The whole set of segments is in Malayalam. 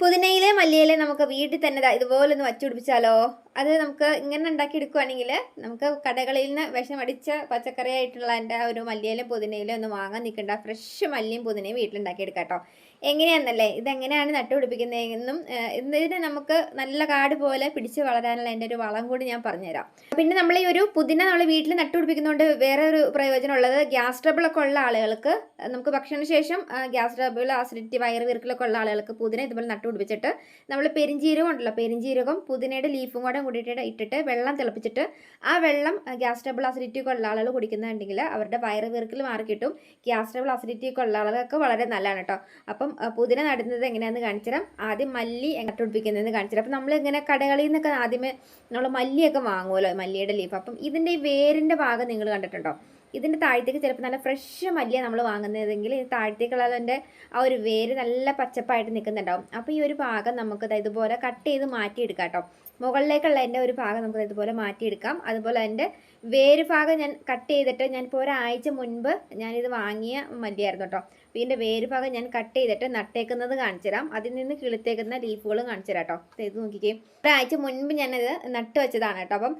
പുതിനയിലെ മല്ലിയിലെ നമുക്ക് വീട്ടിൽ തന്നെ ഇതുപോലെ ഒന്ന് വച്ചുപിടിപ്പിച്ചാലോ അത് നമുക്ക് ഇങ്ങനെ ഉണ്ടാക്കി എടുക്കുവാണെങ്കിൽ നമുക്ക് കടകളിൽ നിന്ന് വിഷമടിച്ച പച്ചക്കറി ആയിട്ടുള്ള എന്റെ ആ ഒരു മല്ലിയിലും പുതിനയിലും ഒന്ന് വാങ്ങാൻ നിൽക്കണ്ട. ഫ്രഷ് മല്ലിയും പുതിനയും വീട്ടിലുണ്ടാക്കി എടുക്കാം കേട്ടോ. എങ്ങനെയാണെന്നല്ലേ? ഇതെങ്ങനെയാണ് നട്ടുപിടിപ്പിക്കുന്നതെന്നും ഇതിന് നമുക്ക് നല്ല കാട് പോലെ പിടിച്ച് വളരാനുള്ള എന്റെ ഒരു വളം കൂടി ഞാൻ പറഞ്ഞുതരാം. പിന്നെ നമ്മൾ ഈ ഒരു പുതിന നമ്മൾ വീട്ടിൽ നട്ടുപിടിപ്പിക്കുന്നതുകൊണ്ട് വേറെ ഒരു പ്രയോജനം ഉള്ളത് ഗ്യാസ് ട്രബിളൊക്കെ ഉള്ള ആളുകൾക്ക് നമുക്ക് ഭക്ഷണശേഷം ഗ്യാസ് ട്രബിൾ ആസിഡിറ്റി വയറ് വീർക്കലൊക്കെ ഉള്ള ആളുകൾക്ക് പുതിന ഇതുപോലെ നട്ടുപിടിപ്പിച്ചിട്ട് നമ്മൾ പെരിഞ്ചീരകം ഉണ്ടല്ലോ പെരിഞ്ചീരകം പുതിനയുടെ ലീഫും കൂടെ കൂടിയിട്ട് ഇട്ടിട്ട് വെള്ളം തിളപ്പിച്ചിട്ട് ആ വെള്ളം ഗ്യാസ് ട്രബിൾ ഒക്കെ ഉള്ള ആളുകൾ കുടിക്കുന്നുണ്ടെങ്കിൽ അവരുടെ വയറ് വീർക്കൽ മാറി കിട്ടും. ഗ്യാസ് ട്രബിൾ ഒക്കെ ഉള്ള ആളുകൾക്ക് വളരെ നല്ലതാണ് കേട്ടോ അപ്പം പുതിന നടുന്നത് എങ്ങനെയാണെന്ന് കാണിച്ചാൽ ആദ്യം മല്ലി എങ്ങോട്ട് പിടിപ്പിക്കുന്നതെന്ന് കാണിച്ചു തരാം അപ്പം നമ്മൾ ഇങ്ങനെ കടകളിൽ നിന്നൊക്കെ ആദ്യമേ നമ്മൾ മല്ലിയൊക്കെ വാങ്ങുമല്ലോ മല്ലിയുടെ ലീഫ് അപ്പം ഇതിന്റെ ഈ വേരിന്റെ ഭാഗം നിങ്ങൾ കണ്ടിട്ടുണ്ടോ? ഇതിന്റെ താഴത്തേക്ക് ചിലപ്പോൾ നല്ല ഫ്രഷ് മല്ലിയാണ് നമ്മൾ വാങ്ങുന്നതെങ്കിൽ താഴത്തേക്കുള്ള അതിന്റെ ആ ഒരു വേര് നല്ല പച്ചപ്പായിട്ട് നിൽക്കുന്നുണ്ടാവും. അപ്പോൾ ഈ ഒരു ഭാഗം നമുക്ക് ഇതുപോലെ കട്ട് ചെയ്ത് മാറ്റിയെടുക്കാം കേട്ടോ. മുകളിലേക്കുള്ള എന്റെ ഒരു ഭാഗം നമുക്ക് ഇതുപോലെ മാറ്റിയെടുക്കാം. അതുപോലെ അതിന്റെ വേര് ഭാഗം ഞാൻ കട്ട് ചെയ്തിട്ട് ഞാനിപ്പോൾ ഒരാഴ്ച മുൻപ് ഞാനിത് വാങ്ങിയ മല്ലിയായിരുന്നു കേട്ടോ. ഇതിന്റെ വേര് ഭാഗം ഞാൻ കട്ട് ചെയ്തിട്ട് നട്ടേക്കുന്നത് കാണിച്ചു തരാം അതിൽ നിന്ന് കിളുത്തേക്കുന്ന ലീഫുകളും കാണിച്ചു തരാം കേട്ടോ ഇത് നോക്കിക്കേ. ഒരാഴ്ച മുൻപ് ഞാനത് നട്ട് വെച്ചതാണ് കേട്ടോ. അപ്പം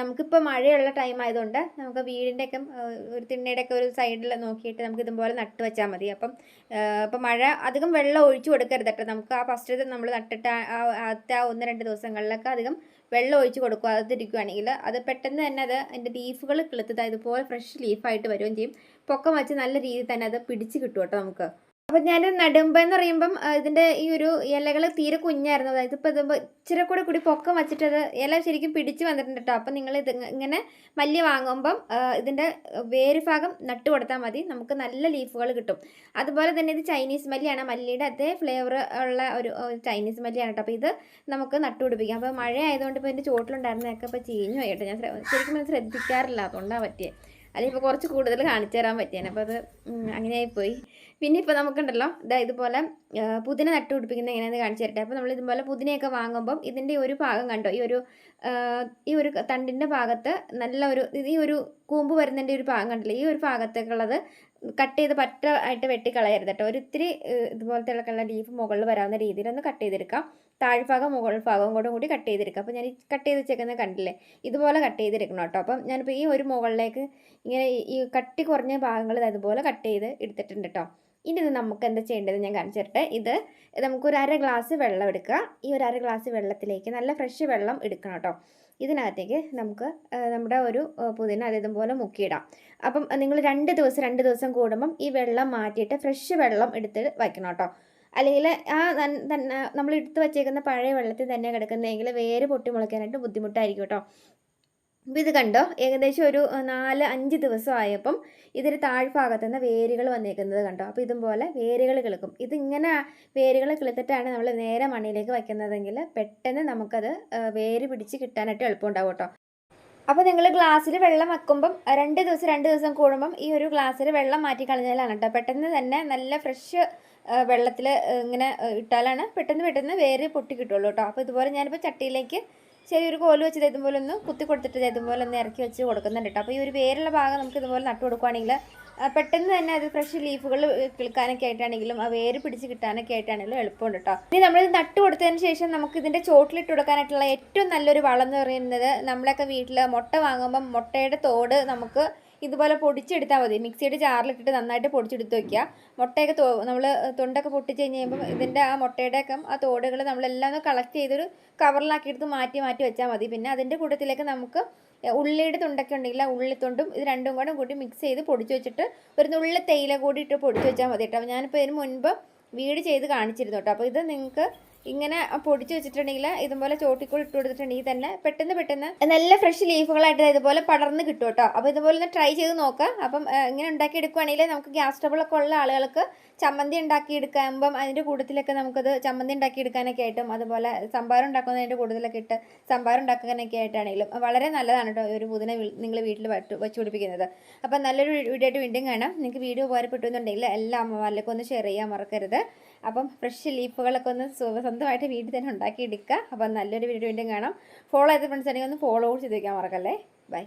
നമുക്കിപ്പോൾ മഴയുള്ള ടൈം ആയതുകൊണ്ട് നമുക്ക് വീടിന്റെയൊക്കെ ഒരു തിണ്ണയുടെയൊക്കെ ഒരു സൈഡിൽ നോക്കിയിട്ട് നമുക്ക് ഇതുപോലെ നട്ട് വെച്ചാൽ മതി. അപ്പം ഇപ്പം മഴ അധികം വെള്ളം ഒഴിച്ചു കൊടുക്കരുത് കേട്ടോ. നമുക്ക് ആ ഫസ്റ്റ് നമ്മൾ നട്ടിട്ട് ആദ്യത്തെ ഒന്ന് രണ്ട് ദിവസങ്ങളിലൊക്കെ അധികം വെള്ളം ഒഴിച്ചു ഒഴിച്ച് തിരിക്കുകയാണെങ്കിൽ അത് പെട്ടെന്ന് തന്നെ അത് അതിന്റെ ലീഫുകൾ കിളുത്തത് ഇതുപോലെ ഫ്രഷ് ലീഫായിട്ട് വരികയും ചെയ്യും. പൊക്കം വെച്ച് നല്ല രീതിയിൽ തന്നെ അത് പിടിച്ച് കിട്ടും കേട്ടോ നമുക്ക്. അപ്പം ഞാൻ നടുമ്പ എന്ന് പറയുമ്പം ഇതിന്റെ ഈ ഒരു ഇലകൾ തീരെ കുഞ്ഞായിരുന്നു. അതായത് ഇപ്പോൾ ഇത് ഇച്ചിരി കൂടെ കൂടി പൊക്കം വെച്ചിട്ട് അത് ഇല ശരിക്കും പിടിച്ച് വന്നിട്ടുണ്ട് കേട്ടോ. അപ്പം നിങ്ങൾ ഇത് ഇങ്ങനെ മല്ലി വാങ്ങുമ്പം ഇതിന്റെ വേര് ഭാഗം നട്ട് കൊടുത്താൽ മതി. നമുക്ക് നല്ല ലീഫുകൾ കിട്ടും. അതുപോലെ തന്നെ ഇത് ചൈനീസ് മല്ലിയാണ്. മല്ലിയുടെ അതേ ഫ്ലേവർ ഉള്ള ഒരു ചൈനീസ് മല്ലിയാണ് കേട്ടോ. അപ്പോൾ ഇത് നമുക്ക് നട്ടു നട്ടുപിടിപ്പിക്കാം അപ്പോൾ മഴ ആയതുകൊണ്ട് ഇപ്പോൾ എന്റെ ചോട്ടിലുണ്ടായിരുന്നതൊക്കെ ഇപ്പോൾ ചീഞ്ഞു പോയി കേട്ടോ. ഞാൻ ശ്ര- ശരിക്കും ശ്രദ്ധിക്കാറില്ല. അതുകൊണ്ടാണ് പറ്റിയത് അല്ലെങ്കിൽ ഇപ്പോൾ കുറച്ച് കൂടുതൽ കാണിച്ചു തരാൻ പറ്റിയാണ് അപ്പോൾ അത് അങ്ങനെയായിപ്പോയി. പിന്നെ ഇപ്പോൾ നമുക്കുണ്ടല്ലോ ഇതാ ഇതുപോലെ പുതിന നട്ട് പിടിപ്പിക്കുന്നത് എങ്ങനെയാണെന്ന് കാണിച്ചു തരട്ടെ. അപ്പോൾ നമ്മൾ ഇതുപോലെ പുതിനയൊക്കെ വാങ്ങുമ്പം ഇതിന്റെ ഒരു ഭാഗം കണ്ടോ? ഈ ഒരു ഈ ഒരു തണ്ടിന്റെ ഭാഗത്ത് നല്ല ഒരു ഈ ഒരു കൂമ്പ് വരുന്നതിന്റെ ഒരു ഭാഗം കണ്ടില്ലേ? ഈ ഒരു ഭാഗത്തേക്കുള്ളത് കട്ട് ചെയ്ത് പറ്റ ആയിട്ട് വെട്ടിക്കളയരുത് കേട്ടോ. ഒരു ഇത്തിരി ഇതുപോലത്തെ ഉള്ള ലീഫ് മുകളിൽ വരാവുന്ന രീതിയിൽ ഒന്ന് കട്ട് ചെയ്തെടുക്കാം. താഴ്ഭാഗം മുകൾ ഭാഗവും കൂടെ കൂടി കട്ട് ചെയ്തെടുക്കുക അപ്പോൾ ഞാൻ കട്ട് ചെയ്ത് വെച്ചേക്കുന്നത് കണ്ടില്ലേ? ഇതുപോലെ കട്ട് ചെയ്തെടുക്കണം കേട്ടോ. അപ്പം ഞാനിപ്പോൾ ഈ ഒരു മുകളിലേക്ക് ഇങ്ങനെ ഈ- കട്ടി കുറഞ്ഞ ഭാഗങ്ങൾ ഇതുപോലെ കട്ട് ചെയ്ത് എടുത്തിട്ടുണ്ട് കേട്ടോ. ഇനി ഇത് നമുക്ക് എന്താ ചെയ്യേണ്ടത് ഞാൻ കാണിച്ചു തരട്ടെ. ഇത് നമുക്കൊരു അര ഗ്ലാസ് വെള്ളം എടുക്കുക. ഈ ഒരു അര ഗ്ലാസ് വെള്ളത്തിലേക്ക് നല്ല ഫ്രഷ് വെള്ളം എടുക്കണം കേട്ടോ. ഇതിനകത്തേക്ക് നമുക്ക് നമ്മുടെ ഒരു പുതിന അത് ഇതുപോലെ മുക്കിയിടാം. അപ്പം നിങ്ങൾ രണ്ട് ദിവസം രണ്ട് ദിവസം കൂടുമ്പം ഈ വെള്ളം മാറ്റിയിട്ട് ഫ്രഷ് വെള്ളം എടുത്ത് വയ്ക്കണം കേട്ടോ. അല്ലെങ്കിൽ ആ നമ്മൾ എടുത്ത് വച്ചേക്കുന്ന പഴയ വെള്ളത്തിൽ തന്നെ കിടക്കുന്നതെങ്കിൽ വേര് പൊട്ടി മുളയ്ക്കാനായിട്ട് ബുദ്ധിമുട്ടായിരിക്കും കേട്ടോ അപ്പോൾ ഇത് കണ്ടോ? ഏകദേശം ഒരു നാല് അഞ്ച് ദിവസം ആയപ്പം ഇതിന് താഴ്ഭാഗത്ത് നിന്ന് വേരുകൾ വന്നേക്കുന്നത് കണ്ടോ? അപ്പോൾ ഇതുപോലെ വേരുകൾ കിളുക്കും. ഇതിങ്ങനെ വേരുകൾ കിളുത്തിട്ടാണ് നമ്മൾ നേരെ മണ്ണിലേക്ക് വയ്ക്കുന്നതെങ്കിൽ പെട്ടെന്ന് നമുക്കത് വേര് പിടിച്ച് കിട്ടാനായിട്ട് എളുപ്പമുണ്ടാവും കേട്ടോ അപ്പോൾ നിങ്ങൾ ഗ്ലാസ്സിൽ വെള്ളം വെക്കുമ്പം രണ്ട് ദിവസം രണ്ട് ദിവസം കൂടുമ്പം ഈ ഒരു ഗ്ലാസ്സിൽ വെള്ളം മാറ്റി കളഞ്ഞാലാണ് കേട്ടോ പെട്ടെന്ന് തന്നെ നല്ല ഫ്രഷ് വെള്ളത്തിൽ ഇങ്ങനെ ഇട്ടാലാണ് പെട്ടെന്ന് പെട്ടെന്ന് വേര് പൊട്ടി കിട്ടുള്ളൂ കേട്ടോ അപ്പോൾ ഇതുപോലെ ഞാനിപ്പോൾ ചട്ടിയിലേക്ക് ചെറിയൊരു കോൽ വെച്ച് ഇതുപോലെ ഒന്ന് കുത്തി കൊടുത്തിട്ട് ഇതുപോലെ ഒന്ന് ഇറക്കി വെച്ച് കൊടുക്കുന്നുണ്ട് കേട്ടോ അപ്പോൾ ഈ ഒരു വേരുള്ള ഭാഗം നമുക്ക് ഇതുപോലെ നട്ടു കൊടുക്കുവാണെങ്കിൽ ആ, പെട്ടെന്ന് തന്നെ അത് ഫ്രഷ് ലീഫുകൾ കിളിക്കാനൊക്കെ ആയിട്ടാണെങ്കിലും ആ വേര് പിടിച്ച് കിട്ടാനൊക്കെ ആയിട്ടാണെങ്കിലും എളുപ്പമുണ്ട് കേട്ടോ ഇനി നമ്മൾ നട്ടു കൊടുത്തതിന് ശേഷം നമുക്ക് ഇതിന്റെ ചോട്ടിലിട്ട് കൊടുക്കാനായിട്ടുള്ള ഏറ്റവും നല്ലൊരു വളം എന്ന് പറയുന്നത് നമ്മളൊക്കെ വീട്ടിൽ മുട്ട വാങ്ങുമ്പം മുട്ടയുടെ തോട് നമുക്ക് ഇതുപോലെ പൊടിച്ചെടുത്താൽ മതി. മിക്സിയുടെ ജാറിലിട്ടിട്ട് നന്നായിട്ട് പൊടിച്ചെടുത്ത് വയ്ക്കുക മുട്ടയൊക്കെ നമ്മൾ തൊണ്ടൊക്കെ പൊട്ടിച്ച് കഴിഞ്ഞ് കഴിയുമ്പോൾ ഇതിന്റെ ആ മുട്ടയുടെയൊക്കെ ആ തോടുകൾ നമ്മളെല്ലാം ഒന്ന് കളക്ട് ചെയ്തൊരു കവറിലാക്കി എടുത്ത് മാറ്റി മാറ്റി വെച്ചാൽ മതി. പിന്നെ അതിന്റെ കൂട്ടത്തിലേക്ക് നമുക്ക് ഉള്ളിയുടെ തുണ്ടൊക്കെ ഉണ്ടെങ്കിൽ ആ ഉള്ളിത്തുണ്ടും ഇത് രണ്ടും കൂടെ കൂട്ടി മിക്സ് ചെയ്ത് പൊടിച്ച് വെച്ചിട്ട് ഒരു നുള്ളി തേയില കൂടി ഇട്ട് പൊടിച്ച് വെച്ചാൽ മതി കേട്ടോ. ഞാനിപ്പോൾ ഇതിന് മുൻപ് വീട് ചെയ്ത് കാണിച്ചിരുന്നു കേട്ടോ. അപ്പോൾ ഇത് നിങ്ങൾക്ക് ഇങ്ങനെ പൊടിച്ച് വെച്ചിട്ടുണ്ടെങ്കിൽ ഇതുപോലെ ചോട്ടിക്കൂടി ഇട്ട് കൊടുത്തിട്ടുണ്ടെങ്കിൽ തന്നെ പെട്ടെന്ന് പെട്ടെന്ന് നല്ല ഫ്രഷ് ലീഫുകളായിട്ട് ഇതുപോലെ പടർന്ന് കിട്ടും കേട്ടോ. അപ്പോൾ ഇതുപോലെ ഒന്ന് ട്രൈ ചെയ്ത് നോക്കുക അപ്പം ഇങ്ങനെ ഉണ്ടാക്കി എടുക്കുകയാണെങ്കിൽ നമുക്ക് ഗ്യാസ് ട്രബിളൊക്കെ ഉള്ള ആളുകൾക്ക് ചമ്മന്തി ഉണ്ടാക്കി എടുക്കുമ്പം അതിന്റെ കൂട്ടത്തിലൊക്കെ നമുക്കത് ചമ്മന്തി ഉണ്ടാക്കി എടുക്കാനൊക്കെ ആയിട്ടും അതുപോലെ സംഭാരം ഉണ്ടാക്കുന്നതിന്റെ കൂടുതലൊക്കെ ഇട്ട് സംഭാരം ഉണ്ടാക്കാനൊക്കെ ആയിട്ടാണെങ്കിലും വളരെ നല്ലതാണ് കേട്ടോ ഒരു പുതിന നിങ്ങൾ വീട്ടിൽ വട്ട് വെച്ച് പിടിപ്പിക്കുന്നത്. അപ്പം നല്ലൊരു വീഡിയോ ആയിട്ട് വീണ്ടും കാണാം. നിങ്ങൾക്ക് വീഡിയോ ഉപകാരപ്പെട്ടു എന്നുണ്ടെങ്കിൽ എല്ലാ അമ്മമാരിലേക്കും ഒന്ന് ഷെയർ ചെയ്യാൻ മറക്കരുത്. അപ്പം ഫ്രഷ് ലീഫുകളൊക്കെ ഒന്ന് സ്വ- സ്വന്തമായിട്ട് വീട്ടിൽ തന്നെ ഉണ്ടാക്കി എടുക്കുക അപ്പം നല്ലൊരു വീഡിയോ വീണ്ടും കാണാം. ഫോളോ ചെയ്ത ഫ്രണ്ട്സ് ആണെങ്കിൽ ഒന്ന് ഫോളോ ചെയ്ത് മറക്കല്ലേ? ബൈ